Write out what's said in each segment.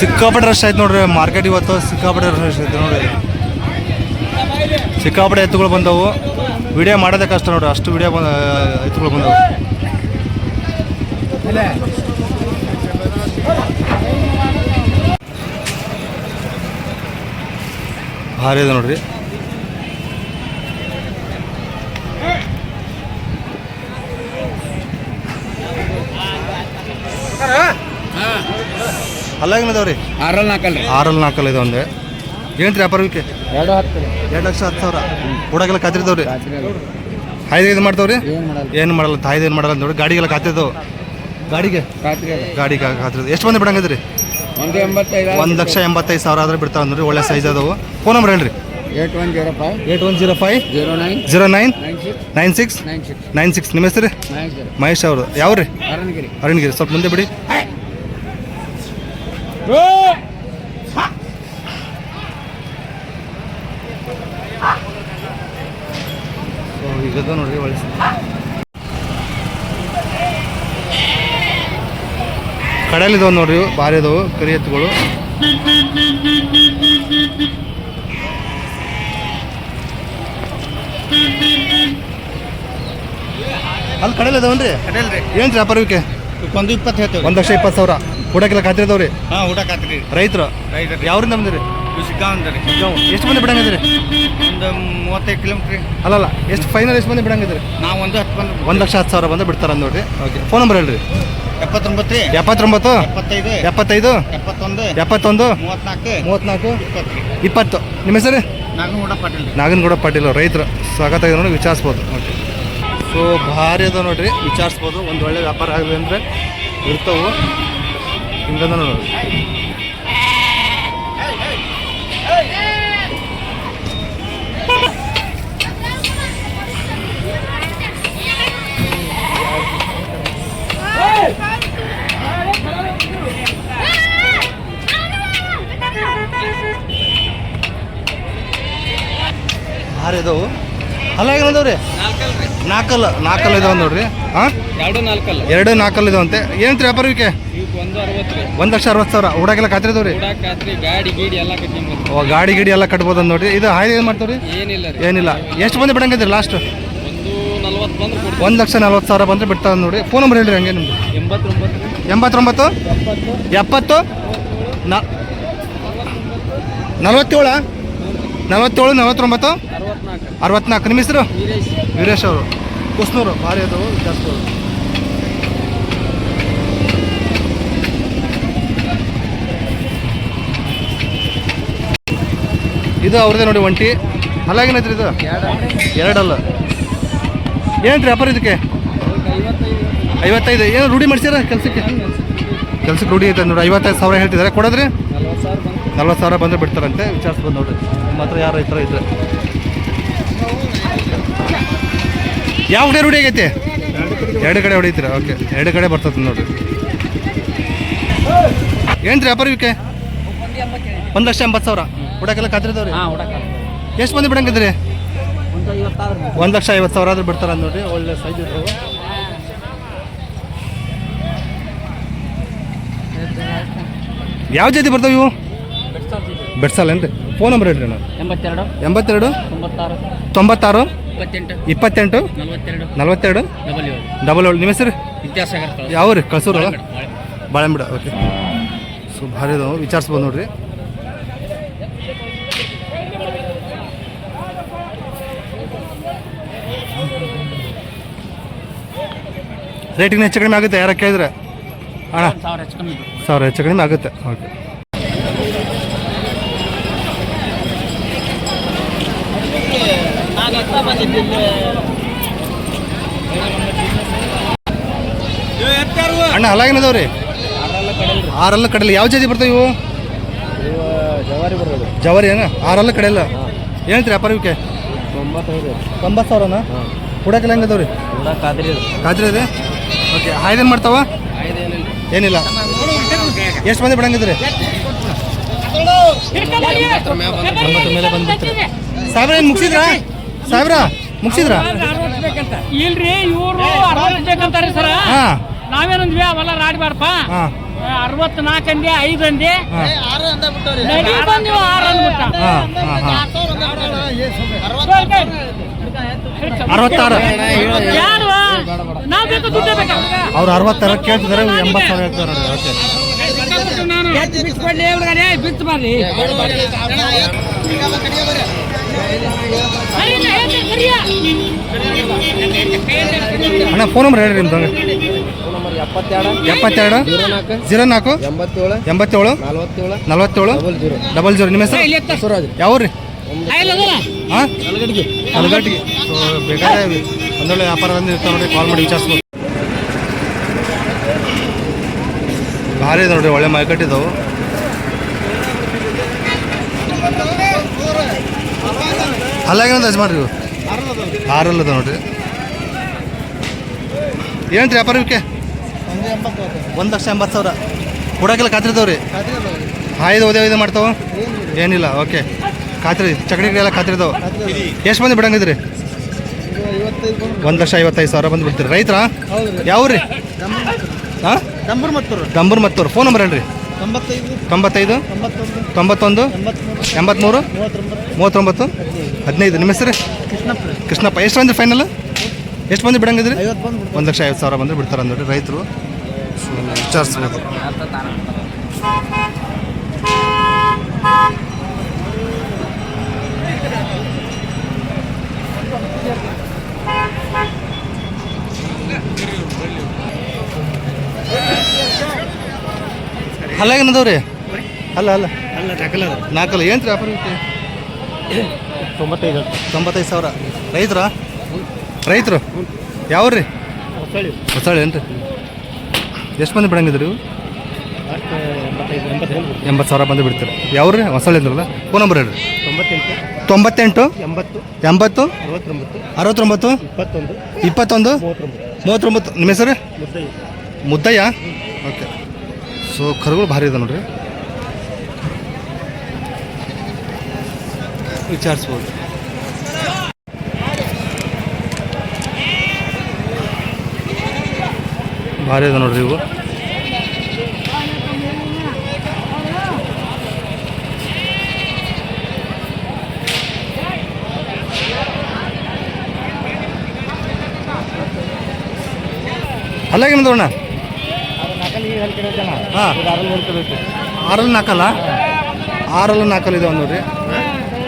ಸಿಕ್ಕಾಪಟ್ಟೆ ರಶ್ ಆಯ್ತು ನೋಡ್ರಿ. ಮಾರ್ಕೆಟ್ ಇವತ್ತು ಸಿಕ್ಕಾಪಟ್ಟೆ ರಶ್ ಆಯ್ತು ನೋಡ್ರಿ. ಸಿಕ್ಕಾಪಟ್ಟೆ ಎತ್ತುಗಳು ಬಂದವು. ವಿಡಿಯೋ ಮಾಡೋದೇ ಕಷ್ಟ ನೋಡ್ರಿ. ಅಷ್ಟು ವಿಡಿಯೋ ಬಂದ, ಎತ್ತುಗಳು ಬಂದವು. ಭಾರಿ ಇದೆ ನೋಡ್ರಿ. ಅಲ್ಲಾಗಿನ ಇದಾವ್ರಿ ಆರಲ್ಲಿ ನಾಲ್ಕಲ್ರಿ ಆರಲ್ಲಿ ನಾಲ್ಕಲ್ಲಿ ಇದೆ ಒಂದೇ. ಏನ್ರಿ ವ್ಯಾಪಾರಕ್ಕೆ ಎರಡು ಹತ್ತು ರೀ. ಎರಡು ಲಕ್ಷ ಹತ್ತು ಸಾವಿರ. ಕೊಡಕ್ಕೆಲ್ಲ ಕಾತಿರ್ತಾವ್ರಿ ಹಾಯ್ದು ಇದು ಮಾಡ್ತಾವ್ರಿ? ಏನು ಮಾಡಲ್ಲ. ಏನು ಮಾಡಲ್ಲ ತಾಯ್ದು ಏನು ಮಾಡಲ್ಲ ನೋಡಿ ಗಾಡಿಗೆಲ್ಲ ಕಾತಿರ್ತಾವ ಗಾಡಿಗೆ? ಅದ ಗಾಡಿ ಕಾತಿರ್ತಾವ ಎಷ್ಟು ಮಂದಿ ಬಿಡಂಗಿದ್ರಿ ಒಂದು ಎಂಬತ್ತೈದು ಒಂದು ಲಕ್ಷ ಎಂಬತ್ತೈದು ಸಾವಿರ ಆದ್ರೆ ಬಿಡ್ತಾವ ನೋಡಿ ಒಳ್ಳೆ ಸೈಜ್ ಅದಾವು. ಫೋನ್ ನಂಬರ್ ಹೇಳ್ರಿ. Eight one zero five. Eight one zero five. Zero nine. Zero nine. Nine six. Nine six. Nine six. ನಿಮ್ಮ ಹೆಸರು ಮಹೇಶ್ ಅವರು. ಯಾವ್ರಿ ಅರುಣಗಿರಿ. ಅರಣ್ಗಿರಿ. ಸ್ವಲ್ಪ ಮುಂದೆ ಬಿಡಿ ಸೊ ಈಗ ನೋಡ್ರಿ ಒಳ್ಳೆ ಕಡೆಯಲ್ಲಿದ್ದಾವೆ ನೋಡ್ರಿ ಬಾರಿ ಭಾರಿ ಅದಾವು ಕರಿ ಎತ್ತುಗಳು. ಅಲ್ಲಿ ಕಡಲ್ ಇದಾವನ್ರಿ ಏನ್ ರೀ ವ್ಯಾಪಾರಕ್ಕೆ ಒಂದು ಇಪ್ಪತ್ತು ಹೇಳ್ತೇವೆ ಒಂದು ಲಕ್ಷ ಇಪ್ಪತ್ತು ಸಾವಿರ. ಊಟಕ್ಕೆಲ್ಲ ಖಾತ್ರಿ ಇದಾವ್ರಿ ಹಾಂ ಊಟ ಖಾತ್ರಿ ರೈತರು? ರೈತರು. ಯಾವ್ರಿಂದ ಬಂದಿರಿ? ಸಿಗ್ಗಾವಂತ ರೀ. ಎಷ್ಟು ಮಂದಿ ಬಿಡಂಗಿದ್ರಿ ಒಂದು ಮೂವತ್ತೈದು ಕಿಲೋಮೀಟ್ರ್ ಅಲ್ಲಲ್ಲ ಎಷ್ಟು ಫೈನಲ್ ಎಷ್ಟು ಮಂದಿ ಬಿಡಂಗಿದ್ರಿ ನಾವು ಒಂದು ಹತ್ತು ಬಂದು ಒಂದು ಲಕ್ಷ ಹತ್ತು ಸಾವಿರ ಬಂದು ಬಿಡ್ತಾರ ನೋಡ್ರಿ. ಓಕೆ ಫೋನ್ ನಂಬರ್ ಹೇಳ್ರಿ. ಎಪ್ಪತ್ತೊಂಬತ್ತು. ಎಪ್ಪತ್ತೊಂಬತ್ತು? ಎಪ್ಪತ್ತೈದು. ಎಪ್ಪತ್ತೈದು? ಎಪ್ಪತ್ತೊಂದು. ಎಪ್ಪತ್ತೊಂದು? ಮೂವತ್ನಾಲ್ಕು ಮೂವತ್ನಾಲ್ಕು ಇಪ್ಪತ್ತು. ನಿಮ್ಮ ಹೆಸರು? ನಾಗನಗೂಡ ಪಾಟೀಲ್. ನಾಗನಗೌಡ ಪಾಟೀಲ್ ರೈತರು. ಸ್ವಾಗತ ನೋಡಿ ವಿಚಾರಿಸ್ಬೋದು. ಓಕೆ. ಸೊ ಭಾರಿ ಅದ ನೋಡ್ರಿ ವಿಚಾರಿಸ್ಬೋದು. ಒಂದು ಒಳ್ಳೆ ವ್ಯಾಪಾರ ಆಗಲಿ ಅಂದರೆ ಇರ್ತವು. ಹಿಂಗದ ನೋಡಿ. ನಾಲ್ಕಲ್ ನಾಲ್ಕಲ್ಲ ನಾಲ್ಕಲ್ಲ ಇದಾವೆ ನೋಡ್ರಿ. ಹಾಂ ಎರಡು ನಾಲ್ಕಲ್ಲ ಇದಾವಂತೆ ಏನಂತ ವ್ಯಾಪಾರಕ್ಕೆ ಒಂದು ಲಕ್ಷ ಅರವತ್ತು ಸಾವಿರ. ಹುಡಾಕೆಲ್ಲ ಖಾತ್ರಿ ಇದಾವ್ರಿ ಓ ಗಾಡಿ ಗಿಡಿ ಎಲ್ಲ ಕಟ್ಬೋದು ನೋಡ್ರಿ. ಇದು ಹಾಯ್ ಏನು ಮಾಡ್ತಾವ್ರಿ? ಏನಿಲ್ಲ ಎಷ್ಟು ಬಂದ್ ಬಿಡಂಗಿದ್ರಿ ಲಾಸ್ಟ್ ಒಂದು ಲಕ್ಷ ನಲ್ವತ್ತು ಸಾವಿರ ಬಂದ್ರೆ ಬಿಡ್ತಾವ ನೋಡಿ ಫೋನ್ ನಂಬರ್ ಹೇಳ್ರಿ ಹಂಗೆ ನಿಮ್ದು. ಎಂಬತ್ತೊಂಬತ್ತು. ಎಪ್ಪತ್ತು. ನಲ್ವತ್ತೇಳ? ನಲ್ವತ್ತೇಳು ನಲವತ್ತೊಂಬತ್ತು? ಅರವತ್ನಾಲ್ಕು. ನಿಮ್ಮ ಹೆಸರು? ವೀರೇಶ್. ಅವರು. ಕುಸ್ನೂರು ಭಾರಿ ಅದು ಜಾಸ್ತಿ ಇದು ಅವ್ರದ್ದೇ ನೋಡಿ ಒಂಟಿ. ಅಲ್ಲಾಗೇನೈತ್ರಿ ಇದು? ಎರಡಲ್ಲ. ಏನ್ರಿ ಅಪರ್ ಇದಕ್ಕೆ? ಐವತ್ತೈದು. ಐವತ್ತೈದು ಏನು ರೂಢಿ ಮಾಡ್ಸ್ಯಾರ ಕೆಲ್ಸಕ್ಕೆ? ಕೆಲ್ಸಕ್ಕೆ ರೂಢಿ ಐತೆ ನೋಡಿ ಐವತ್ತೈದು ಸಾವಿರ ಹೇಳ್ತಿದ್ದಾರೆ. ಕೊಡೋದ್ರಿ? ನಲ್ವತ್ತು ಸಾವಿರ ಬಂದರೆ ಬಿಡ್ತಾರಂತೆ ವಿಚಾರಿಸ್ಬೋದು ನೋಡಿ. ನಿಮ್ಮ ಹತ್ರ ಯಾರು ಥರ ಇದ್ರೆ. ಯಾವ ಕಡೆ ರೂಢಿ ಆಗೈತೆ? ಎರಡು ಕಡೆ ಹೊಡಿತೀರಾ? ಓಕೆ ಎರಡು ಕಡೆ ಬರ್ತದೆ ನೋಡಿರಿ ಏನು ರೀ ವ್ಯಾಪಾರ ಒಂದು ಲಕ್ಷ ಎಂಬತ್ತು ಸಾವಿರ. ಹುಡಕೆಲ್ಲ ಖಾತ್ರಿ ಇದಾವ್ರಿ ಊಟ ಎಷ್ಟು ಮಂದಿ ಬಿಡಂಗಿದ್ರಿ ಒಂದು ಲಕ್ಷ ಐವತ್ತು ಸಾವಿರ ಆದರೂ ಬಿಡ್ತಾರ ನೋಡ್ರಿ ಒಳ್ಳೆ ಸೈಜ್ ಯಾವ ಜಾತಿ ಬರ್ತಾವೆ ಇವು? ಬೆಡ್ಸಲ್ಲ ಏನ್ರಿ ಫೋನ್ ನಂಬರ್ ಹೇಳ್ರಿ ನಾನು ಎಂಬತ್ತೆರಡು. ಎಂಬತ್ತೆರಡು? ತೊಂಬತ್ತಾರು. ತೊಂಬತ್ತಾರು? ಇಪ್ಪತ್ತೆಂಟು. ಇಪ್ಪತ್ತೆಂಟು? ನಲವತ್ತೆರಡು. ನಲವತ್ತೆರಡು? ಡಬಲ್ ಏಳು. ಡಬಲ್ ಏಳು. ನಿಮ್ಮ ಹೆಸರು? ವಿದ್ಯಾಸಾಗರ್ ಯಾವ ರೀ ಕಳ್ಸೂರು? ಬಾಳೆಂಬಿಡ ಓಕೆ. ಸೊ ಭಾರಿ ಇದಾವೆ ವಿಚಾರಿಸ್ಬೋದು ನೋಡ್ರಿ. ರೇಟಿಂಗ್ ಹೆಚ್ಚು ಕಡಿಮೆ ಆಗುತ್ತೆ ಯಾರ ಕೇಳಿದ್ರೆ? ಅಣ್ಣ. ಸಾವಿರ ಸಾವಿರ ಹೆಚ್ಚು ಕಡಿಮೆ ಆಗುತ್ತೆ ಓಕೆ. ಅಣ್ಣ ಹಲಾಗಿನದವ್ರಿ. ಆರಲ್ಲ ಕಡೆಲ್ಲ ಯಾವ ಜಾತಿ ಬರ್ತಾವೆ ಇವು? ಜವಾರಿ ಬರೋದು ಜವಾರಿ ಏನ? ಆರಲ್ಲ ಕಡೆಯಲ್ಲ ಏನಂತೀರಿ ವ್ಯಾಪಾರ ಇವಕ್ಕೆ ತೊಂಬತ್ತು ಸಾವಿರನ? ಕೊಡಕ್ಕೆಲ್ಲ ಹೆಂಗದವ್ರಿ? ಕಾದ್ರಿ ಅದೇ. ಓಕೆ ಹಾಯ್ದೇನು ಮಾಡ್ತಾವ? ಏನಿಲ್ಲ. ಎಷ್ಟು ಮಂದಿ ಬಿಡಂಗಿದ್ರಿ ಸಾವಿರ ಮೇಲೆ ಬಂದ್ಬಿಡ್ತೀರಿ ಸಾಹೇಬ್ರ ಏನು ಮುಗಿಸಿದ್ರಾ? ಸಾಹೇಬ್ರ ಮುಗಿಸಿದ್ರ ಇಲ್ರಿ ಇವರು ಅರವತ್ತು ಬೇಕಂತಾರಿ ಸರ ಹಾಂ ನಾವೇನಂದ್ವಿ ಅವೆಲ್ಲ ರಾಡ್ಬಾರ್ಪ ಅರವತ್ನಾಲ್ಕು ಅಂದೆ ಐದು ಅಂದೆ ಆರು ಅಂದ್ಬಿಟ್ಟ ಅರವತ್ತಾರು ಯಾರು ನಾವ್ ಬೇಕು ದುಡ್ಡು ಬೇಕಾ ಅವ್ರು ಅರವತ್ತಾರು ಕೇಳ್ತಿದ್ದಾರೆ ಎಂಬತ್ತಾರು ಎಂಬತ್ತು ಸಾವಿರ ಹೇಳ್ತಾರೆ ಓಕೆ ಎತ್ತು ಬಿಚ್ಕೊಡ್ಲಿ ಬರ್ರಿ. ಅಣ್ಣ ಫೋನ್ ನಂಬರ್ ಹೇಳ್ರಿ ನಿಮ್ದು ಎಪ್ಪತ್ತೆರಡು ಎಪ್ಪತ್ತೆರಡು ಜೀರೋ ನಾಲ್ಕು ಎಂಬತ್ತೇಳು ಎಂಬತ್ತೇಳು ನಲವತ್ತೇಳು ನಲವತ್ತೇಳು ಡಬಲ್ ಜೀರೋ ಡಬಲ್ ಜೀರೋ ನಿಮ್ಮ ಹೆಸರು ಸುರಾಜ್ ಯಾವ್ರಿ. ಹಾಂ ಕಲಗಡಿಗೆ ಕಲಗಟ್ಟಿಗೆ ಸೊ ಬೇಕಾದ್ರೆ ಒಂದೊಳ್ಳೆ ವ್ಯಾಪಾರ ಬಂದಿರ್ತಾವೆ ನೋಡಿ ಕಾಲ್ ಮಾಡಿ ವಿಚಾರಿಸ್ಬೋದು ಭಾರಿ ನೋಡ್ರಿ ನೋಡಿ ಒಳ್ಳೆ ಮಾರ್ಕೆಟ್ ಅಲ್ಲಾಗೇನಂತ ಯಜಮಾನ್ರಿ ಇವು ಆರಲ್ಲ ಅದ ನೋಡ್ರಿ. ಏನು ರೀ ವ್ಯಾಪಾರ ಇವಕ್ಕೆ ಒಂದು ಲಕ್ಷ ಎಂಬತ್ತು ಸಾವಿರ. ಕೊಡೋಕೆಲ್ಲ ಖಾತ್ರಿ ರೀ? ಹಾಯ್ದು ಓದೇ ಇದು ಮಾಡ್ತಾವ? ಏನಿಲ್ಲ, ಓಕೆ. ಖಾತ್ರಿ ಎಲ್ಲ ಖಾತ್ರಿ ಇದಾವೆ. ಎಷ್ಟು ಮಂದಿ ಬಿಡಂಗಿದ್ರಿ? ಒಂದು ಲಕ್ಷ ಐವತ್ತೈದು ಸಾವಿರ ಬಂದು ಬಿಡ್ತೀರಿ ರೈತರ? ಯಾವ್ರಿ? ಹಾಂ? ನಂಬರ್ ಮತ್ತೂರು. ಫೋನ್ ನಂಬರ್ ಹೇಳ್ರಿ. ತೊಂಬತ್ತೈದು ತೊಂಬತ್ತೈದು ಎಂಬತ್ಮೂರು ಎಂಬತ್ತ್ಮೂರು ಮೂವತ್ತೊಂಬತ್ತು. ಹದಿನೈದು. ನಿಮ್ಮ ಹೆಸರು? ಕೃಷ್ಣಪ್ಪ. ಕೃಷ್ಣಪ್ಪ. ಎಷ್ಟು ಬಂದ್ರಿ ಫೈನಲ್ ಎಷ್ಟು ಬಂದು ಬಿಡಂಗಿದ್ರಿ ಒಂದು ಲಕ್ಷ ಐವತ್ತು ಸಾವಿರ ಬಂದರೆ ಬಿಡ್ತಾರೆ ಅಂದ್ರಿ ರೈತರು. ಸೊ ವಿಚಾರಿಸ್ಬೋದು ಅಲ್ಲಾಗೇನದವ್ರಿ ಅಲ್ಲ ಅಲ್ಲ ಅಲ್ಲ ನಾಲ್ಕಲ್ಲ ನಾಲ್ಕಲ್ಲ ಏನು ರೀ ವ್ಯಾಪಾರ ಇವಕ್ಕೆ? ತೊಂಬತ್ತೈದು. ತೊಂಬತ್ತೈದು ಸಾವಿರ. ರೈತರ? ರೈತರು? ಯಾವ ರೀ ಹೊಸಳಿ ಹೊಸಳೆ ಏನು ರೀ ಎಷ್ಟು ಮಂದಿ ಬಿಡಂಗಿದ್ರಿ ಎಂಬತ್ತು ಸಾವಿರ ಬಂದು ಬಿಡ್ತೀರಿ. ಯಾವ್ರಿ? ಹೊಸಳಿ ಅಂದ್ರಲ್ಲ. ಫೋನ್ ನಂಬರ್ ಹೇಳ್ರಿ. ತೊಂಬತ್ತೆಂಟು ತೊಂಬತ್ತೆಂಟು ಎಂಬತ್ತು ಎಂಬತ್ತು ಅರವತ್ತೊಂಬತ್ತು ಅರವತ್ತೊಂಬತ್ತು ಇಪ್ಪತ್ತೊಂದು ಇಪ್ಪತ್ತೊಂದು ಮೂವತ್ತೊಂಬತ್ತು. ನಿಮ್ಮ ಹೆಸರು? ಮುದ್ದೈ ಮುದ್ದಯ್ಯ? ಓಕೆ. ಸೊ ಕರುಗಳು ಭಾರಿ ಇದೆ ನೋಡ್ರಿ. ವಿಚಾರಿಸ್ಬೋದು. ಭಾರಿ ಇದೆ ನೋಡ್ರಿ ಇವು. ಅಲ್ಲಾಗೆ ಅಣ್ಣ ಹಾಂ. ಆರಲ್ಲಿ ನಾಲ್ಕಲ್ಲ ಆರಲ್ಲಿ ನಾಲ್ಕಲ್ಲ ಇದೆ ಒಂದು ನೋಡ್ರಿ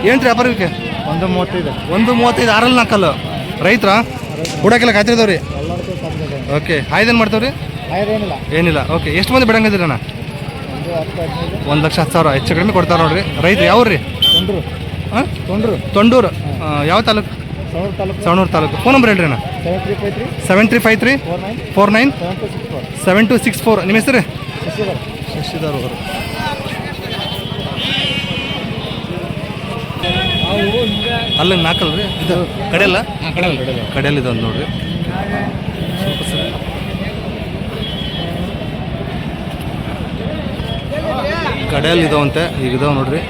ಏನು ರೀ ವ್ಯಾಪಾರಕ್ಕೆ? ಒಂದು ಮೂವತ್ತೈದು. ಒಂದು ಮೂವತ್ತೈದು ಆರಲ್ಲಿ ನಾಕಲ್. ರೈತರ? ಬುಡಕ್ಕೆಲ್ಲ ಕಾಯ್ತಿರ್ತಾವ್ರಿ ಓಕೆ. ಆಯ್ದೇನ್ ಮಾಡ್ತಾವ್ರಿ? ಏನಿಲ್ಲ. ಏನಿಲ್ಲ. ಓಕೆ. ಎಷ್ಟು ಮಂದಿ ಬಿಡಂಗಿದ್ರಿ ಅಣ್ಣ ಒಂದು ಲಕ್ಷ ಹತ್ತು ಸಾವಿರ. ಹೆಚ್ಚು ಕಡಿಮೆ ಕೊಡ್ತಾರೆ ನೋಡ್ರಿ. ರೈತರು ಯಾವ್ರಿ? ತೊಂಡ್ರು. ಹಾಂ? ತೊಂಡ್ರು. ತೊಂಡೂರು. ಯಾವ ತಾಲೂಕು? ಸವಣೂರು ತಾಲೂಕು. ಫೋನ್ ನಂಬರ್ ಹೇಳ್ರಿ ಅಣ್ಣ. Seven three five three. Seven three four nine. Seven two six four. Seven two six four. ನಿಮ್ಮ ಹೆಸರು? ಶಶಿಧರ್. ಅವರು. ಅಲ್ಲ ರೀ ಇದು ಕಡೆಯಲ್ಲ ಕಡೆಯಲ್ಲಿ ಇದೆ ಒಂದು ನೋಡ್ರಿ. ಕಡೆಯಲ್ಲಿ ಇದಾವಂತೆ ಈಗ ಇದಾವೆ ನೋಡ್ರಿ.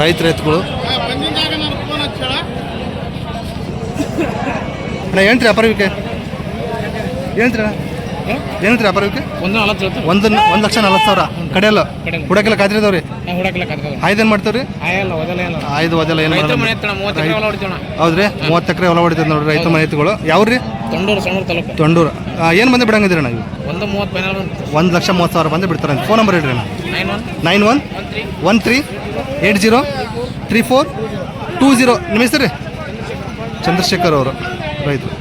ರೈತ ರೈತಗಳು ಅಣ್ಣ ಏನ್ರಿ ಅಪರವಿಕೆ ಏನ್ರಿ ಏನಂತೀರಿ ವ್ಯಾಪಾರಕ್ಕೆ ಒಂದು ನಲವತ್ತು ಒಂದು ಒಂದು ಲಕ್ಷ ನಲ್ವತ್ತು ಸಾವಿರ. ಕಡೆಯಲ್ಲ? ಹುಡಕಲ್ಲ ಹುಡಕೆಲ್ಲ ಖಾತ್ರಿ ಇದಾವ್ರಿ ಹುಡಕ್ಲ ಕರ್ತದ ಆಯ್ದೇನು ಮಾಡ್ತಾವ್ರಿ? ಆಯಲ್ಲ ಓದಲ್ಲ ಏನು ಆಯ್ದು ಅದೆಲ್ಲ ಏನು ರೈತರ ಮನೆ ಹೌದ್ರಿ? ಮೂವತ್ತು ಎಕರೆ ಹೊಲ ಹೊಡಿತದ ನೋಡ್ರಿ ರೈತ ಮಾಹಿತಿಗಳು ಯಾವ್ರಿ? ತೊಂಡೂರು ಏನ್ ತಾಲೂಕು. ತೊಂಡೂರು. ಏನು ಬಂದು ಬಿಡಂಗಿದ್ರಿ ನಾವು ಒಂದು ಮೂವತ್ತು ಒಂದು ಲಕ್ಷ ಮೂವತ್ತು ಸಾವಿರ ಬಂದು ಬಿಡ್ತಾರೆ ಫೋನ್ ನಂಬರ್ ಹೇಳ್ರಿ nine one. Nine one. One three. Eight zero three four two zero. ನಿಮ್ಮ ಹೆಸರು ಚಂದ್ರಶೇಖರ್ ಅವರು ರೈತರು.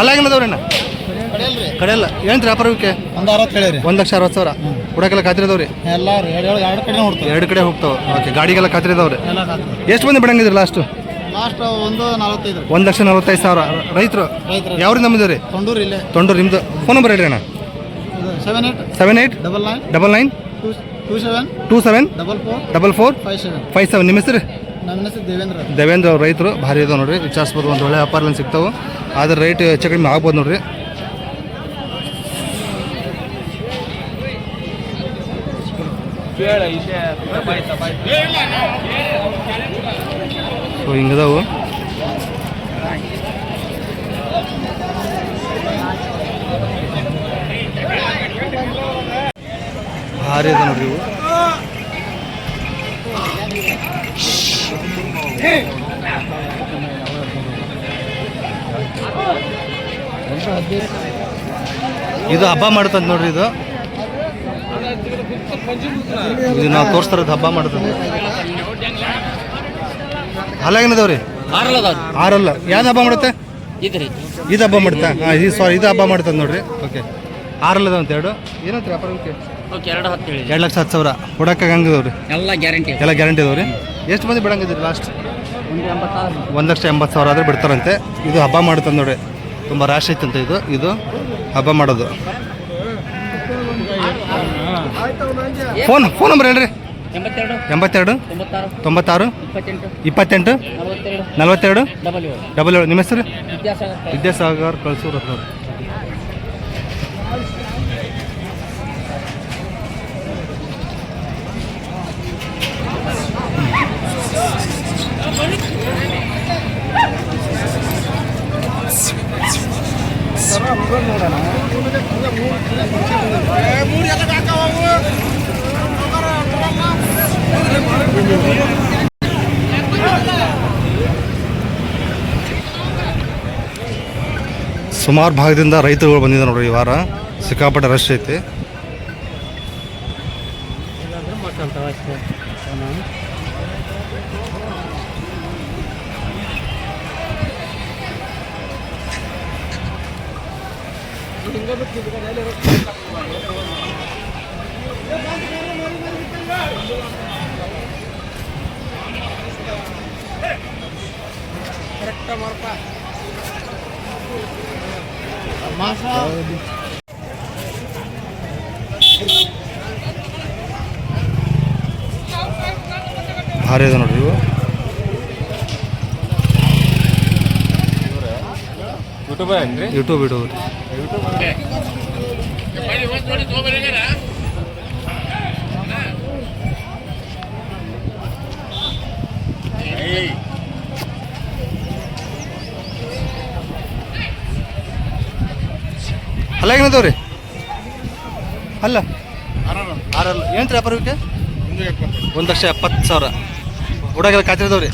ಅಲ್ಲಾಗಿನದವ್ರಿ ಅಣ್ಣ? ಕಡೆಯಲ್ಲ. ಏನು ರೀ ವ್ಯಾಪಾರಕ್ಕೆ? ಒಂದು ಅರವತ್ತು ಹೇಳಿರಿ ಒಂದು ಲಕ್ಷ ಅರವತ್ತು ಸಾವಿರ. ಹುಡಕೆಲ್ಲ ಖಾತ್ರಿ ಇದಾವ್ರಿ ಎಲ್ಲ ಎರಡು ಎರಡು ಕಡೆ ನೋಡ್ತೀವಿ ಎರಡು ಕಡೆ ಹೋಗ್ತಾವೆ. ಓಕೆ ಗಾಡಿಗೆಲ್ಲ ಎಲ್ಲ ಎಷ್ಟು ಮಂದಿ ಬಿಡಂಗಿದ್ರಿ ಲಾಸ್ಟು ಲಾಸ್ಟ್ ಒಂದು ನಲವತ್ತೈದು ಒಂದು ಲಕ್ಷ ನಲವತ್ತೈದು ಸಾವಿರ. ರೈತರು? ರೈತರು. ಯಾವ್ರಿಂದ ಬಂದಿದೆ ರೀ ತೊಂಡೂರು ಇಲ್ಲೇ. ತೊಂಡೂರು ನಿಮ್ಮದು ಫೋನ್ ನಂಬರ್ ಹೇಳ್ರಿ ಅಣ್ಣ. Seven eight seven double nine double nine two two seven two seven double four double four five seven five seven ನಿಮ್ಮ ಹೆಸರು? ನನ್ನ ಹೆಸರು ದೇವೇಂದ್ರ ದೇವೇಂದ್ರ ಅವ್ರ ರೈತರು. ಭಾರಿ ಇದಾವೆ ನೋಡ್ರಿ. ವಿಚಾರಿಸ್ಬೋದು ಒಂದು ಒಳ್ಳೆ ವ್ಯಾಪಾರ ಸಿಗ್ತಾವೆ. ಆದ್ರೆ ರೇಟ್ ಹೆಚ್ಚು ಕಡಿಮೆ ಆಗ್ಬೋದು ನೋಡ್ರಿ. ಸೊ ಹಿಂಗದಾವು ಭಾರಿ ಅದ ನೋಡ್ರಿ ಇವು. ಇದು ಹಬ್ಬ ಮಾಡ್ತದೆ ನೋಡ್ರಿ ಇದು. ಇದು ನಾವು ತೋರಿಸ್ತಾ ಇರೋದು ಹಬ್ಬ ಮಾಡ್ತದೆ ಅಲ್ಲಾಗೇನದವ್ರಿ ಆರಲ್ಲ ಯಾವ್ದು ಹಬ್ಬ ಮಾಡುತ್ತೆ? ಇದು ಹಬ್ಬ ಮಾಡುತ್ತಾ? ಹಾಂ ಇದು ಸಾರಿ ಇದು ಹಬ್ಬ ಮಾಡ್ತದೆ ನೋಡ್ರಿ. ಓಕೆ ಆರಲ್ಲ ಅದಾವ ಅಂತ ಎರಡು. ಏನಂತ ವ್ಯಾಪಾರಕ್ಕೆ ಓಕೆ ಎರಡು ಹತ್ತು ಹೇಳಿ ಎರಡು ಲಕ್ಷ ಹತ್ತು ಸಾವಿರ. ಕೊಡಕ್ಕೆ ಹಂಗದವ್ರಿ. ಎಲ್ಲ ಗ್ಯಾರಂಟಿ. ಎಲ್ಲ ಗ್ಯಾರಂಟಿ ಅದಾವ್ರಿ ಎಷ್ಟು ಮಂದಿ ಬಿಡಂಗಿದ್ರಿ ಲಾಸ್ಟ್ ಒಂದು ಎಂಬತ್ತಾರು ಒಂದು ಲಕ್ಷ ಎಂಬತ್ತು ಸಾವಿರ ಆದರೆ ಬಿಡ್ತಾರಂತೆ. ಇದು ಹಬ್ಬ ಮಾಡುತ್ತೆ ನೋಡಿ. ತುಂಬ ರಾಶಿ ಐತಂತೆ ಇದು. ಇದು ಹಬ್ಬ ಮಾಡೋದು. ಫೋನ್ ಫೋನ್ ನಂಬರ್ ಹೇಳ್ರಿ. ಎಂಬತ್ತೆರಡು. ತೊಂಬತ್ತಾರು. ಇಪ್ಪತ್ತೆಂಟು. ನಲವತ್ತೆರಡು. ಡಬಲ್ ಏಳು. ನಿಮ್ಮ ಹೆಸರು? ವಿದ್ಯಾಸಾಗರ್. ಕಳ್ಸೂರು ಸುಮಾರು ಭಾಗದಿಂದ ರೈತರುಗಳು ಬಂದಿದ್ದಾರೆ ನೋಡ್ರಿ ಈ ವಾರ. ಸಿಕ್ಕಾಪಟ್ಟೆ ರಶ್ ಐತಿ. ಭಾರಿ ಇದೆ ನೋಡ್ರಿ ಇವು. ಯೂಟ್ಯೂಬ್ ಯೂಟ್ಯೂಬ್ ಅಲ್ಲ ರೀ ಅಲ್ಲ. ಆರಲ್ಲ. ಏನು ವ್ಯಾಪಾರಕ್ಕೆ ಒಂದು ಲಕ್ಷ ಎಪ್ಪತ್ತು ಸಾವಿರ. ಹುಡುಗೆಲ್ಲ ಖಾತ್ರಿದವ್ರಿ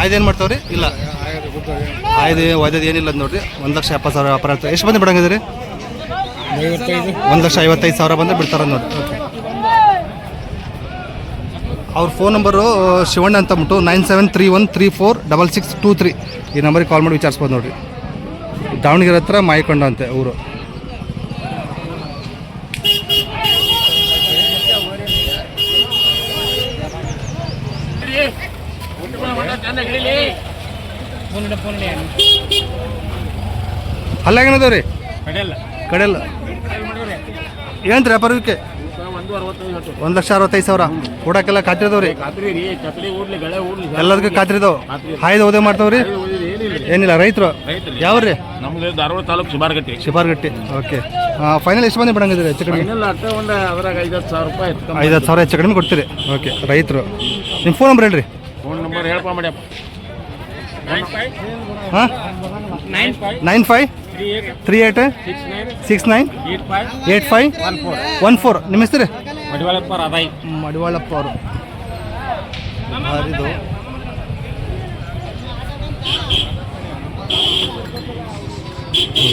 ಆಯ್ದು ಏನು ಮಾಡ್ತಾವ್ರಿ? ಇಲ್ಲ. ಆಯ್ದು ಒಯ್ದದ್ದು ಏನಿಲ್ಲ ಅದು ನೋಡ್ರಿ. ಒಂದು ಲಕ್ಷ ಎಪ್ಪತ್ತು ಸಾವಿರ ವ್ಯಾಪಾರ ಆಗ್ತದೆ. ಎಷ್ಟು ಬಂದು ಬಿಡಂಗಿದ್ರಿ ಒಂದು ಲಕ್ಷ ಐವತ್ತೈದು ಸಾವಿರ ಬಂದು ಬಿಡ್ತಾರ ನೋಡಿ ಓಕೆ. ಅವ್ರ ಫೋನ್ ನಂಬರು ಶಿವಣ್ಣ ಅಂತ ಅಂದ್ಬಿಟ್ಟು nine seven three one three four double six two three. ಈ ನಂಬರಿಗೆ ಕಾಲ್ ಮಾಡಿ ವಿಚಾರಿಸ್ಬೋದು ನೋಡಿರಿ. ದಾವಣಗೆರೆ ಹತ್ರ ಮಾಯಿಕೊಂಡ ಅಂತೆ ಊರು. ಅಲ್ಲಾಗೇನದವ್ರಿ ಕಡೆಯಲ್ಲ. ರೀ ವ್ಯಾಪಾರಕ್ಕೆ ಒಂದು ಲಕ್ಷ ಅರವತ್ತೈದು ಸಾವಿರ. ಕೊಡಕ್ಕೆಲ್ಲ ಎಲ್ಲದಕ್ಕೆ ಖಾತ್ರಿ ಖಾತ್ರಿದವು ಹಾಯ್ದು ಓದೇ ಮಾಡ್ತಾವ್ರಿ ಏನಿಲ್ಲ ರೈತರು. ಯಾವ್ರಿ ನಮ್ದು ಧಾರವಾಡ ತಾಲೂಕು ಶಿಬಾರ್ಗಟ್ಟಿ. ಶಿಬಾರ್ಗಟ್ಟಿ. ಓಕೆ. ಫೈನಲ್ ಎಷ್ಟು ಮಂದಿ ಬಿಡಂಗಿದ್ರಿ ಹೆಚ್ಚು ಕಡಿಮೆ? ಐದತ್ತು ಸಾವಿರ ರೂಪಾಯಿ ಐದು ಸಾವಿರ ಹೆಚ್ಚು ಕಡಿಮೆ ಕೊಡ್ತೀರಿ. ಓಕೆ ರೈತರು. ನಿಮ್ಮ ಫೋನ್ ನಂಬರ್ ಹೇಳ್ರಿ. ಫೋನ್ ನಂಬರ್ ಹೇಳಪ್ಪ ಮಾಡ್ಯಪ್ಪ. Nine five three eight six nine eight five one four ನಿಮ್ಮ ಹೆಸರು? ಮಡಿವಾಳಪ್ಪ ಅವರು. ಇದು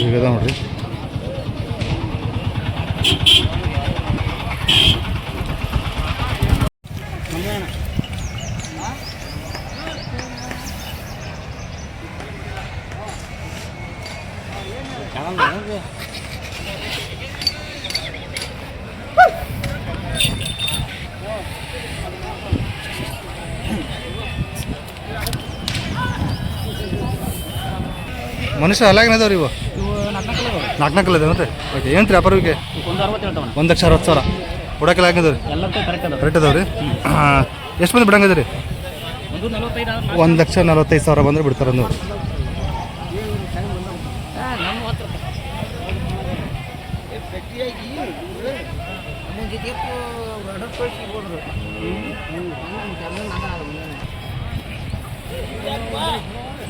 ಈಗ ನೋಡ್ರಿ. ಮನುಷ್ಯ ಅಲ್ಲಾಗಿನದವ್ರಿ ಇವು? ನಾಲ್ಕು ನಾಲ್ಕು ಮತ್ತೆ ಓಕೆ ಏನು ರೀ ವ್ಯಾಪಾರಕ್ಕೆ ಒಂದು ಲಕ್ಷ ಅರವತ್ತು ಸಾವಿರ. ಹಾಕಿದವ್ರಿ? ಎಲ್ಲದಕ್ಕೂ ಕರೆಕ್ಟ್ ಅದಾವ್ರಿ ಎಷ್ಟು ಮಂದಿ ಬಿಡಂಗದ್ರಿ ಒಂದು ಲಕ್ಷ ನಲವತ್ತೈದು ಸಾವಿರ ಬಂದ್ರೆ ಬಿಡ್ತಾರೆ ಹತ್ರ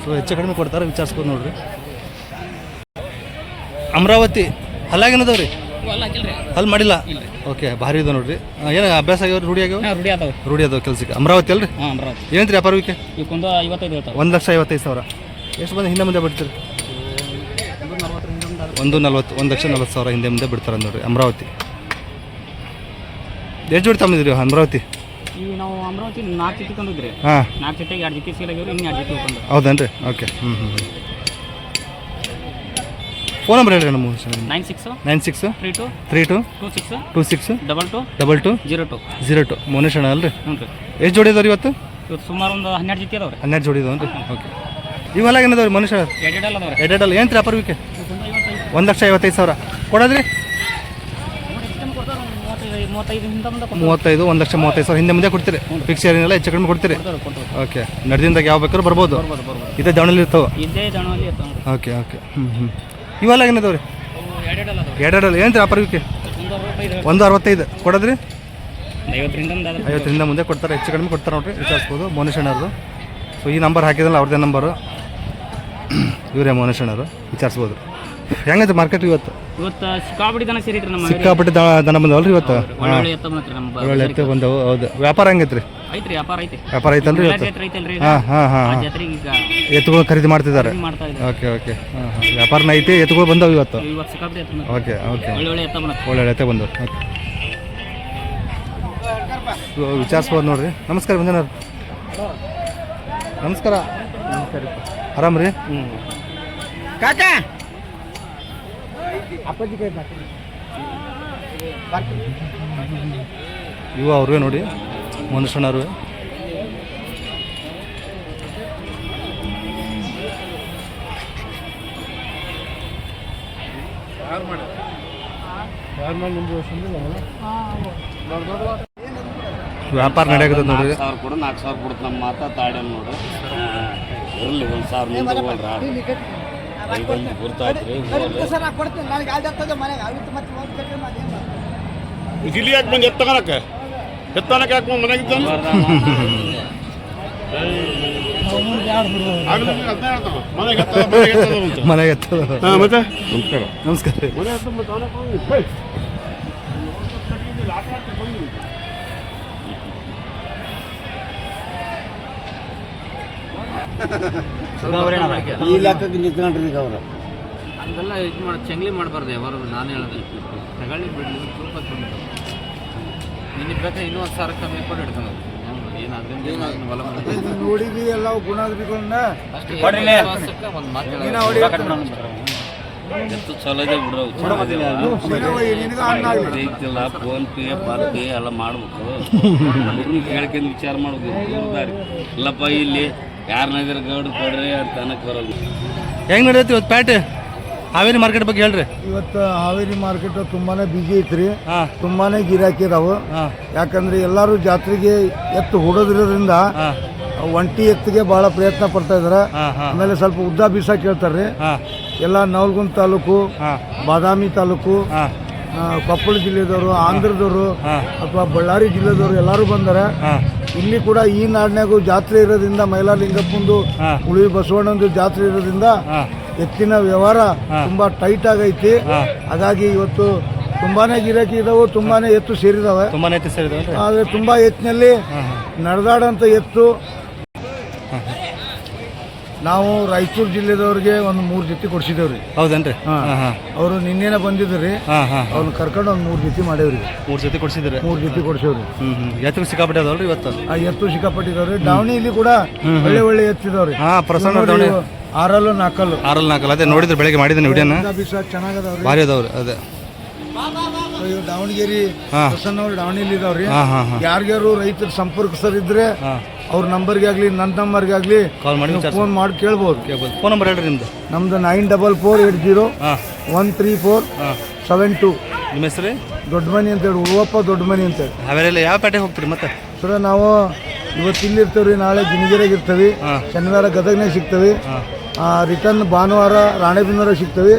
ಸೊ ಹೆಚ್ಚು ಕಡಿಮೆ ಕೊಡ್ತಾರೆ ವಿಚಾರಿಸ್ಕೊಂಡು ನೋಡ್ರಿ. ಅಮರಾವತಿ ಹಲ್ಲಾಗೇನದವ ರೀ ಅಲ್ಲಿ ಮಾಡಿಲ್ಲ? ಓಕೆ ಭಾರಿ ಇದೆ ನೋಡ್ರಿ. ಏನು ಅಭ್ಯಾಸ ಆಗ್ಯಾವ ರೂಢಿ ಆಗ್ಯಾವ? ರೂಢಿ ಅದಾವ ರೂಢಿ ಅದಾವ ಕೆಲ್ಸಕ್ಕೆ. ಅಮರಾವತಿ ಅಲ್ರಿ? ಹಾಂ ಅಮರಾವತಿ. ಏನಂತ್ರಿ ವ್ಯಾಪಾರಕ್ಕೆ ಒಂದು ಐವತ್ತೈದು ಹೇಳ್ತಾವೆ ಒಂದು ಲಕ್ಷ ಐವತ್ತೈದು ಸಾವಿರ. ಎಷ್ಟು ಬಂದು ಹಿಂದೆ ಮುಂದೆ ಬಿಡ್ತೀರಿ? ಒಂದು ನಲ್ವತ್ತು ಒಂದು ಲಕ್ಷ ನಲ್ವತ್ತು ಸಾವಿರ ಹಿಂದೆ ಮುಂದೆ ಬಿಡ್ತಾರೆ ನೋಡ್ರಿ ಅಮರಾವತಿ. ಎಷ್ಟು ಜೋಡಿ ತಗೊಂಡಿದ್ರಿ ಅಮರಾವತಿ? ಈಗ ನಾವು ಅಮರಾವತಿ ನಾಲ್ಕು ಜೊತೆ ತಂದಿದ್ರಿ ಹಾಂ. ನಾಲ್ಕು ಜೊತೆಗೆ ಎರಡು ಜೊತೆ ಸೇಲ್ ಆಗ್ಯಾವ್ರಿ ಇನ್ನು ಎರಡು ಜೊತೆ ಹೌದೇನ್ರಿ? ಓಕೆ ಹ್ಞೂ ಹ್ಞೂ ಫೋನ್ ನಂಬರ್ ಹೇಳ್ರಿ ನಮ್ಮ nine six nine six three two three two two six two six double two double two zero two zero two Monesh ಅಣ್ಣ ಅಲ್ರಿ? ಹ್ಞೂ ರೀ. ಎಷ್ಟು ಜೋಡಿ ಅದಾವ್ರಿ ಇವತ್ತು? ಇವತ್ತು ಸುಮಾರು ಒಂದು ಹನ್ನೆರಡು ಜೊತೆ ಅದಾವ್ರಿ ಹನ್ನೆರಡು ಜೋಡಿ ಅದಾವ್ರಿ ಓಕೆ ಇವೆಲ್ಲ ಏನದಾವ್ರಿ ಮನುಷ್ಯ? ಎರಡು ಎರಡು ಅದಾವ್ರಿ. ಏನು ರೀ ಅಪರ್ವಿಕೆ ಒಂದು ಲಕ್ಷ ಐವತ್ತೈದು ಸಾವಿರ. ಕೊಡೋದ್ರಿ? ಮೂವತ್ತೈದು ಒಂದು ಲಕ್ಷ ಮೂವತ್ತೈದು ಸಾವಿರ. ಹಿಂದೆ ಮುಂದೆ ಕೊಡ್ತೀರಿ. ಫಿಕ್ಸ್ ಏನಿಲ್ಲ ಹೆಚ್ಚು ಕಡಿಮೆ ಕೊಡ್ತೀರಿ. ಓಕೆ ನಡೆದಿಂದಾಗ ಯಾವ ಬೇಕಾದ್ರೂ ಬರ್ಬೋದು. ಇದೇ ದಣಲ್ಲಿ ಇರ್ತಾವೆ? ಓಕೆ ಓಕೆ ಹ್ಞೂ ಹ್ಞೂ ಇವೆಲ್ಲ ಏನದಾವ್ರಿ ರೀ? ಎರಡೆರಡಲ್ಲ ಏನು ರೀ ಅಪರ್ವಿಕೆ ಒಂದು ಅರವತ್ತೈದು ಕೊಡೋದ್ರಿ? ಐವತ್ತರಿಂದ ಮುಂದೆ ಕೊಡ್ತಾರೆ. ಹೆಚ್ಚು ಕಡಿಮೆ ಕೊಡ್ತಾರೆ ನೋಡ್ರಿ. ವಿಚಾರಿಸ್ಬೋದು. ಮೋನೇಶ್ ಅಣ್ಣವ್ರದ್ದು ಸೊ ಈ ನಂಬರ್ ಹಾಕಿದ್ರಲ್ಲ ಅವ್ರದ್ದೇ ನಂಬರು ಇವರೇ ಮೋನೇಶ್ ಅಣ್ಣವರು ವಿಚಾರಿಸ್ಬೋದು. ಹೆಂಗೈತೆ ಮಾರ್ಕೆಟ್ ಇವತ್ತು? ಇವತ್ತು ಸಿಕ್ಕಾಪಟ್ಟಿ ದನ ಸೇರಿತ್ರಿ ನಮ್ಮ ಸಿಕ್ಕಾಪಟ್ಟೆ ದನ ಬಂದವಲ್ರಿ ಇವತ್ತು? ಒಳ್ಳೊಳ್ಳೆ ಎತ್ತ ಬಂತ್ರಿ ನಮ್ಮ ಒಳ್ಳೆ ಎತ್ತು ಬಂದವು ಹೌದು. ವ್ಯಾಪಾರ ಹೆಂಗೈತ್ರಿ? ಐತ್ರಿ ವ್ಯಾಪಾರ ಐತಿ ವ್ಯಾಪಾರ ಐತಲ್ರಿ ಇವತ್ತು? ಐತಲ್ರಿ ಹಾಂ ಹಾಂ ಹಾಂ ಜಾತ್ರೆಗೆ ಈಗ ಎತ್ತುಗಳು ಖರೀದಿ ಮಾಡ್ತಿದ್ದಾರೆ? ಮಾಡ್ತಾ ಇದ್ದಾರೆ. Okay okay. ಹಾಂ ಹಾಂ. ವ್ಯಾಪಾರನ ಐತಿ ಎತ್ತುಗಳು ಬಂದವು ಇವತ್ತು? ಇವತ್ತು ಸಿಕ್ಕಾಪಟ್ಟಿ ಎತ್ತ ಓಕೆ ಓಕೆ. ಒಳ್ಳೊಳ್ಳೆ ಒಳ್ಳೆ ಎತ್ತ ಬಂತ ಒಳ್ಳೆ ಎತ್ತೆ ಬಂದವು. ಓಕೆ. ವಿಚಾರಿಸ್ಬೋದು ನೋಡ್ರಿ. ನಮಸ್ಕಾರ ಮಂಜನವ್ರು ನಮಸ್ಕಾರ. ನಮಸ್ಕಾರ ಆರಾಮ್ ರೀ ಕಾಕ! ಇವ ಅವ್ರಿಗೆ ನೋಡಿ ಮನುಷ್ಯನವ್ರು ವ್ಯಾಪಾರ ನಡೆಯಕತ್ತದ ನೋಡ್ರಿ ಸಾವಿರ ಕೊಡು ನಾಲ್ಕು ಸಾವಿರ ಕೊಡ್ತು ನಮ್ಮ ಮಾತಾ ತಾಡ್ಯಾನ ನೋಡು. ಇರಲಿ ಒಂದು ಸಾವಿರ ಮುಂದೆ ಹೋಗ್ರಿ ಆಡು ಇದೊಂದು ಗುರ್ತಾಯ್ತ್ರಿ ಇಲ್ಲಿ ಯಾಕೆ ಬಂದು ಎತ್ತನಕ ಎತ್ತನಕ ಯಾಕೆ ಬಂದು ಮನೆಗೆ ಇದ್ದಾನೆ ಮನೆಗೆ ಎತ್ತದ ಮನೆಗೆ ಎತ್ತದ ಅಂತ ಮನೆಗೆ ಎತ್ತದ ಹಾಂ ಮತ್ತೆ ನಮಸ್ಕಾರ ನಮಸ್ಕಾರ ಈ ಲೆಕ್ಕಕ್ಕೆ ನಿಂತ್ಕೊಂಡ್ರಿ ಈಗ ಅವರು. ಹಂಗೆಲ್ಲ ಇದು ಮಾಡಿ ಚೆಂಗ್ಲಿ ಮಾಡಬಾರ್ದು ಯಾವಾರು ನಾನು ಹೇಳಿದೆ. ತಗೊಳ್ಳಿ ಬಿಡಲಿ ಸ್ವಲ್ಪ ಬಂದು. ನಿನ್ನ ಬೇಕಾದ್ರೆ ಇನ್ನೂ ಒಂದು ಸಾವಿರ ಕಮ್ಮಿ ಕೊಟ್ಟು ಹಿಡ್ಕೊಂಡು ನೋಡಿದ್ವಿ ಎಲ್ಲ ಗುಣಾದ್ರಿಗಳನ್ನ ಒಂದು ಮಾತು ಚಲೋ ಇದೆ ಬಿಡ್ರು ಐತಿಲ್ಲ ಫೋನ್ ಪೇ ಫಾನ್ ಪೇ ಎಲ್ಲ ಮಾಡ್ಬೇಕು. ಕೇಳ್ಕೊಂಡು ವಿಚಾರ ಮಾಡ್ಬೇಕು. ಇಲ್ಲಪ್ಪ ಇಲ್ಲಿ ಯಾರನ್ನಾದ್ರ ಗೌಡ್ರು ಕೊಡ್ರಿ ಅಂತ ತನಕ ಹೆಂಗ್ ನಡೆಯುತ್ತೆ ಇವತ್ತು ಪ್ಯಾಟ್? ಹಾವೇರಿ ಮಾರ್ಕೆಟ್ ಬಗ್ಗೆ ಹೇಳ್ರಿ. ಇವತ್ತು ಹಾವೇರಿ ಮಾರ್ಕೆಟ್ ತುಂಬಾನೇ ಬಿಜಿ ಐತ್ರಿ. ಹಾಂ. ತುಂಬಾನೇ ಗಿರಾಕಿ ಇದಾವು ಹಾಂ. ಯಾಕಂದ್ರೆ ಎಲ್ಲರೂ ಜಾತ್ರೆಗೆ ಎತ್ತು ಹೊಡೋದ್ರಿಂದ ಹಾಂ. ಒಂಟಿ ಎತ್ತಿಗೆ ಬಹಳ ಪ್ರಯತ್ನ ಪಡ್ತಾ ಇದಾರೆ. ಹಾಂ ಹಾಂ. ಆಮೇಲೆ ಸ್ವಲ್ಪ ಉದ್ದ ಬೀಸ ಕೇಳ್ತಾರ್ರಿ. ಹಾಂ. ಎಲ್ಲ ನವಲ್ಗುಂದ್ ತಾಲೂಕು ಹಾಂ. ಬಾದಾಮಿ ತಾಲೂಕು ಹಾಂ. ಆ, ಕೊಪ್ಪಳ ಜಿಲ್ಲೆದವರು ಆಂಧ್ರದವರು ಹಾಂ. ಅಥವಾ ಬಳ್ಳಾರಿ ಜಿಲ್ಲೆದವರು ಎಲ್ಲರೂ ಬಂದಾರೆ. ಹಾಂ. ಇಲ್ಲಿ ಕೂಡ ಈ ನಾಡಿನಾಗೂ ಜಾತ್ರೆ ಇರೋದ್ರಿಂದ ಮೈಲಾರಲಿಂಗಪ್ಪಂದು ಹಾಂ. ಉಳಿ ಬಸವಣ್ಣಂದು ಜಾತ್ರೆ ಇರೋದ್ರಿಂದ ಎತ್ತಿನ ವ್ಯವಹಾರ ತುಂಬಾ ಟೈಟ್ ಆಗೈತಿ. ಹಾಗಾಗಿ ಇವತ್ತು ತುಂಬಾನೇ ಗಿರಾಕಿ ಇದಾವೆ ತುಂಬಾನೇ ಎತ್ತು ಸೇರಿದಾವೆ. ತುಂಬಾ ಆದ್ರೆ ತುಂಬಾ ಎತ್ತಿನಲ್ಲಿ ನಡೆದಾಡಂತ ಎತ್ತು ನಾವು ರಾಯಚೂರು ಜಿಲ್ಲೆದವ್ರಿಗೆ ಒಂದು ಮೂರು ಜೊತೆ ಕೊಡ್ಸಿದೇವ್ರಿ ಹೌದೇನ್ರಿ? ಅವರು ನಿನ್ನೆನ ಬಂದಿದ್ರಿ ಅವ್ರನ್ನ ಕರ್ಕೊಂಡು ಒಂದು ಮೂರು ಜೊತೆ ಮಾಡೇವ್ರಿ ಮೂರು ಜೊತೆ ಕೊಡ್ಸಿದ್ರಿ ಮೂರು ಜೊತೆ ಕೊಡ್ಸೇವ್ರಿ. ಎತ್ತು ಸಿಕ್ಕಾಪಟ್ಟೆ ಅದಾವಲ್ರಿ ಇವತ್ತು? ಆ ಎತ್ತು ಸಿಕ್ಕಾಪಟ್ಟಿದವ್ರಿ. ದಾವಣಿಯಲ್ಲಿ ಕೂಡ ಒಳ್ಳೆ ಒಳ್ಳೆ ಎತ್ತಿದವ್ರಿ. ಆ ಪ್ರಸನ್ನ ಆರಲ್ಲು ನಾಲ್ಕಲ್ಲು ಆರಲ್ಲಿ ನಾಲ್ಕಲ್ಲ ಅದೇ ನೋಡಿದ್ರೆ ಬೆಳಗ್ಗೆ ಮಾಡಿದ್ದೀನಿ ವಿಡಿಯೋನ. ಚೆನ್ನಾಗದವ್ರಿ. ಭಾರಿ ಅದಾವ್ರಿ ಅದೇ. ದಾವಣಗೆರೆ ಪ್ರಸನ್ನ ಅವ್ರು ದಾವಣಿಯಲ್ಲಿ ಇದಾವ್ರಿ. ಯಾರ್ಯಾರು ರೈತರು ಸಂಪರ್ಕಿಸರಿದ್ರೆ ಹಾಂ. ಅವ್ರ ನಂಬರ್ಗೆ ಆಗಲಿ ನನ್ನ ನಂಬರ್ಗೆ ಆಗ್ಲಿ ಕಾಲ್ ಮಾಡಿ ಫೋನ್ ಮಾಡಿ ಕೇಳ್ಬೋದು. ಫೋನ್ ನಂಬರ್ ಹೇಳಿ ನಿಮ್ದು. ನಮ್ದು nine double four eight zero one three four seven two ನಿಮ್ಮ ಹೆಸರು ದೊಡ್ಡ ಮನಿ ಅಂತೇಳಿ ಹೂವಪ್ಪ ದೊಡ್ಡ ಮನಿ ಅಂತೇಳಿ ಅವರೆಲ್ಲ ಯಾವ ಪೇಟೆ ಹೋಗ್ತೀರಿ ಮತ್ತೆ? ಸರ್ ನಾವು ಇವತ್ತು ಇಲ್ಲಿ ಇರ್ತೇವ್ರಿ ನಾಳೆ ಗಿಣಿಗೆರೆಗೆ ಇರ್ತೇವೆ. ಶನಿವಾರ ಗದಗ್ನಾಗ ಸಿಗ್ತೇವೆ. ರಿಟರ್ನ್ ಭಾನುವಾರ ರಾಣೆಬೆನ್ನೂರ ಸಿಗ್ತೇವೆ.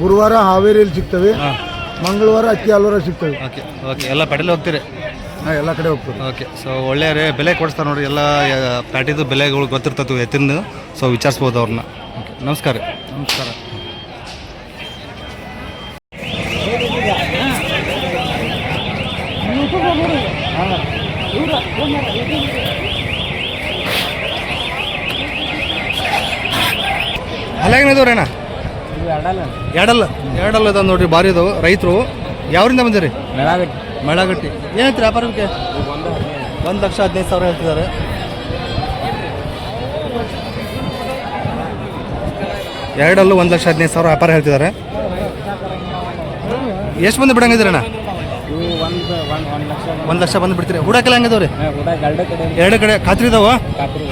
ಗುರುವಾರ ಹಾವೇರಿಯಲ್ಲಿ ಸಿಗ್ತೇವೆ. ಮಂಗಳವಾರ ಅಕ್ಕಿ ಹಾಲೂರ ಸಿಗ್ತೇವೆ. Okay okay. ಎಲ್ಲ ಪೇಟೆಲಿ ಹೋಗ್ತೀರಿ. ಹಾಂ ಎಲ್ಲ ಕಡೆ ಹೋಗ್ತದೆ ಓಕೆ ಸೊ ಒಳ್ಳೆ ರೇ ಬೆಲೆ ಕೊಡಿಸ್ತಾರೆ ನೋಡಿ ಎಲ್ಲ ಯಾ- ಪ್ಯಾಟಿದು ಬೆಲೆಗಳು ಗೊತ್ತಿರ್ತವೆ ಎತ್ತಿನ ಸೊ ವಿಚಾರಿಸ್ಬೋದು ಅವ್ರನ್ನ. ಓಕೆ ನಮಸ್ಕಾರ. ರೀ ನಮಸ್ಕಾರ ಅಲ್ಲಾಗೇನಿದವ್ರಿ ಅಣ್ಣ ಎರಡಲ್ಲ. ಎರಡಲ್ಲ? ಇದಾವೆ ನೋಡ್ರಿ ಭಾರಿ ಇದಾವೆ. ರೈತರು ಯಾವ್ರಿಂದ ಬಂದಿರಿ? ಮೇಳಗಟ್ಟಿ ಏನೈತೆ ವ್ಯಾಪಾರಕ್ಕೆ ಒಂದು ಲಕ್ಷ ಹದಿನೈದು ಸಾವಿರ ಹೇಳ್ತಿದ್ದಾರೆ. ಎರಡಲ್ಲೂ ಒಂದು ಲಕ್ಷ ಹದಿನೈದು ಸಾವಿರ ವ್ಯಾಪಾರ ಹೇಳ್ತಿದ್ದಾರೆ. ಎಷ್ಟು ಬಂದು ಬಿಡಂಗಿದ್ರಿ ಅಣ್ಣ ಒಂದು ಲಕ್ಷ ಬಂದು ಬಿಡ್ತೀರಿ. ಹುಡಕೆಲ್ಲ ಹೆಂಗಿದಾವ್ರಿ? ಎರಡು ಕಡೆ ಖಾತ್ರಿ ಇದಾವ?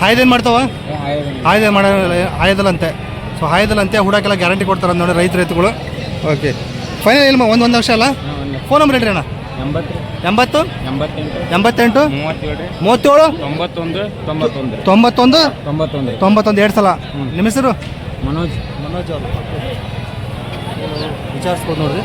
ಹಾಯ್ದೇನು ಮಾಡ್ತಾವ? ಹಾಯ್ದೆ ಮಾಡ ಹಾಯ್ದಲ್ಲಂತೆ. ಸೊ ಹಾಯ್ದಲ್ಲಂತೆ ಹುಡಕೆಲ್ಲ ಗ್ಯಾರಂಟಿ ಕೊಡ್ತಾರೆ ನೋಡಿ ರೈತ ರೈತಗಳು ಓಕೆ ಫೈನಲ್ ಇಲ್ಲ ಒಂದು ಒಂದು ಲಕ್ಷ ಅಲ್ಲ? ಫೋನ್ ನಂಬರ್ ಹೇಳ್ರಿ ಅಣ್ಣ. ಎಂಬತ್ತು. ಎಂಬತ್ತೆಂಟು. ಮೂವತ್ತೇಳು. ತೊಂಬತ್ತೊಂದು ತೊಂಬತ್ತೊಂದು. ತೊಂಬತ್ತೊಂದು? ತೊಂಬತ್ತೊಂದು. ತೊಂಬತ್ತೊಂದು ಎರಡು ಸಲ. ನಿಮ್ಮ ಹೆಸರು? ಮನೋಜ್. ಮನೋಜ್ ಅವರು. ವಿಚಾರಿಸ್ಬೋದು ನೋಡ್ರಿ.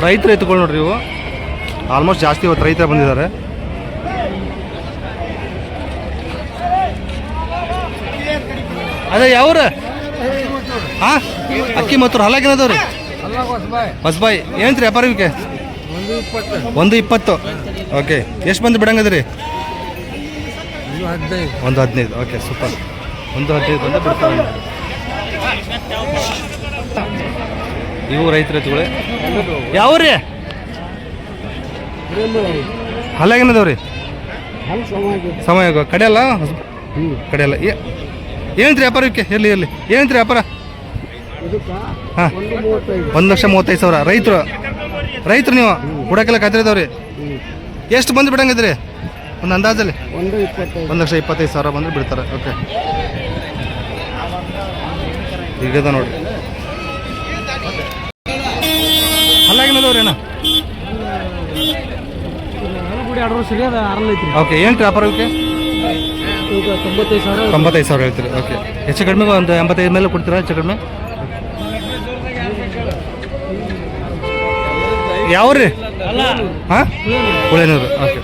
ರೈತರು ಎತ್ಕೊಂಡು ನೋಡ್ರಿ ಇವು. ಆಲ್ಮೋಸ್ಟ್ ಜಾಸ್ತಿ ಇವತ್ತು ರೈತರ ಬಂದಿದ್ದಾರೆ. ಅದೇ ಯಾವ್ರ? ಹಾ ಅಕ್ಕಿ ಮತ್ತು ಹಲ್ಲಾಕಿನದವ್ರಿ ಹೊಸಬಾಯಿ ಏನ್ರಿ ವ್ಯಾಪಾರಕ್ಕೆ ಒಂದು ಇಪ್ಪತ್ತು. ಓಕೆ. ಎಷ್ಟು ಬಂದು ಬಿಡಂಗದ್ರಿ? ಒಂದು ಹದಿನೈದು. Okay super. ಒಂದು ಹದಿನೈದು ಬಂದು ಬಿಡ್ತಾರೆ. ಇವು ರೈತರ ಎತ್ತುಗಳೇ ಯಾವ್ರಿ? ಹಲಾಗಿನದವ್ರಿ. ಸಮಯ ಕಡೆಯಲ್ಲ ಕಡೆಯಲ್ಲ ಏ- ಏನಂತ್ರಿ ವ್ಯಾಪಾರಕ್ಕೆ ಎಲ್ಲಿ ಎಲ್ಲಿ ಏನಂತ್ರಿ ವ್ಯಾಪಾರ ಹಾಂ ಒಂದು ಲಕ್ಷ ಮೂವತ್ತೈದು ಸಾವಿರ ರೈತರು ರೈತರು ನೀವು ಹುಡಕೆಲ್ಲ ಕತ್ತಿರಿದವ್ರಿ ಎಷ್ಟು ಬಂದು ಬಿಡಂಗಿದ್ರಿ ಒಂದು ಅಂದಾಜಲ್ಲಿ ಒಂದು ಲಕ್ಷ ಇಪ್ಪತ್ತೈದು ಸಾವಿರ ಬಂದ್ರೆ ಬಿಡ್ತಾರೆ ಓಕೆ ಈಗದ ನೋಡ್ರಿ ಅಲ್ಲಾಗಿನದವ್ರಿ ಅಣ್ಣ ಓಕೆ ಏನು ವ್ಯಾಪಾರಕ್ಕೆ ತೊಂಬತ್ತೈದು ಸಾವಿರ ತೊಂಬತ್ತೈದು ಸಾವಿರ ಹೇಳ್ತೀರಿ? ಓಕೆ ಹೆಚ್ಚು ಕಡಿಮೆ ಒಂದು ಎಂಬತ್ತೈದು ಮೇಲೆ ಕೊಡ್ತೀರಾ ಹೆಚ್ಚು ಕಡಿಮೆ? ಯಾವ ರೀ? ಹಾಂ? ಹುಳೇನೂರು ಓಕೆ